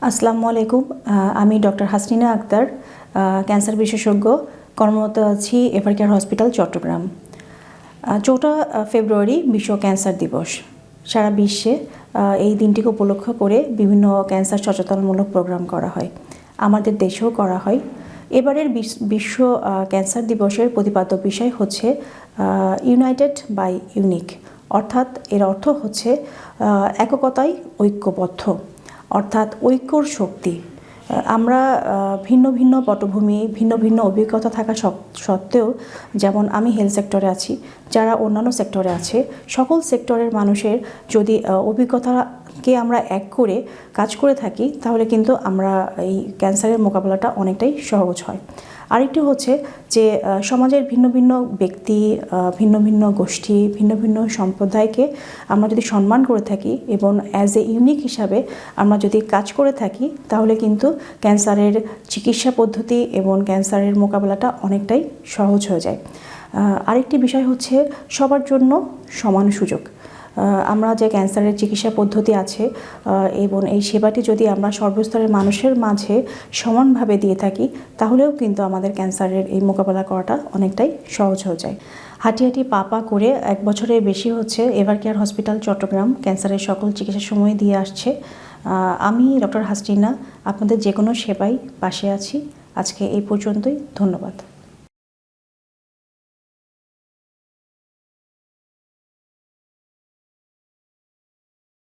আসসালামু আলাইকুম আমি ডক্টর হাসনিনা আক্তার ক্যান্সার বিশেষজ্ঞ কর্মরত আছি এভারকেয়ার হসপিটাল চট্টগ্রাম। চৌঠা ফেব্রুয়ারি বিশ্ব ক্যান্সার দিবস। সারা বিশ্বে এই দিনটিকে উপলক্ষ করে বিভিন্ন ক্যান্সার সচেতনমূলক প্রোগ্রাম করা হয়। আমাদের দেশেও করা হয়। এবারের বিশ- বিশ্ব ক্যান্সার দিবসের প্রতিপাদ্য বিষয় হচ্ছে ইউনাইটেড বাই ইউনিক অর্থাৎ এর অর্থ হচ্ছে আহ, এককতায় ঐক্যবদ্ধ। অর্থাৎ ঐক্যর শক্তি। আমরা ভিন্ন ভিন্ন পটভূমি ভিন্ন ভিন্ন অভিজ্ঞতা থাকা সত্ত্বেও যেমন আমি হেলথ সেক্টরে আছি যারা অন্যান্য সেক্টরে আছে সকল সেক্টরের মানুষের যদি আহ, অভিজ্ঞতাকে আমরা এক করে কাজ করে থাকি, তাহলে কিন্তু আমরা এই ক্যান্সারের মোকাবেলাটা অনেকটাই সহজ হয়। আরেকটি হচ্ছে যে সমাজের ভিন্ন ভিন্ন ব্যক্তি ভিন্ন ভিন্ন গোষ্ঠী, ভিন্ন ভিন্ন সম্প্রদায়কে আমরা যদি সম্মান করে থাকি এবং অ্যাজ এ ইউনিক হিসাবে আমরা যদি কাজ করে থাকি, তাহলে কিন্তু ক্যান্সারের চিকিৎসা পদ্ধতি এবং ক্যান্সারের মোকাবেলাটা অনেকটাই সহজ হয়ে যায়। আরেকটি বিষয় হচ্ছে সবার জন্য সমান সুযোগ। আমরা যে ক্যান্সারের চিকিৎসা পদ্ধতি আছে এবং এই সেবাটি যদি আমরা সর্বস্তরের মানুষের মাঝে সমানভাবে দিয়ে থাকি, তাহলেও কিন্তু আমাদের ক্যান্সারের এই মোকাবেলা করাটা অনেকটাই সহজ হয়ে যায়। হাঁটি হাঁটি পা পা করে এক বছরের বেশি হচ্ছে এভার কেয়ার হসপিটাল, চট্টগ্রাম, ক্যান্সারের সকল চিকিৎসা সময় দিয়ে আসছে। আমি ডক্টর হাসটিনা আপনাদের যে কোনো সেবাই পাশে আছি। আজকে এই পর্যন্তই, ধন্যবাদ।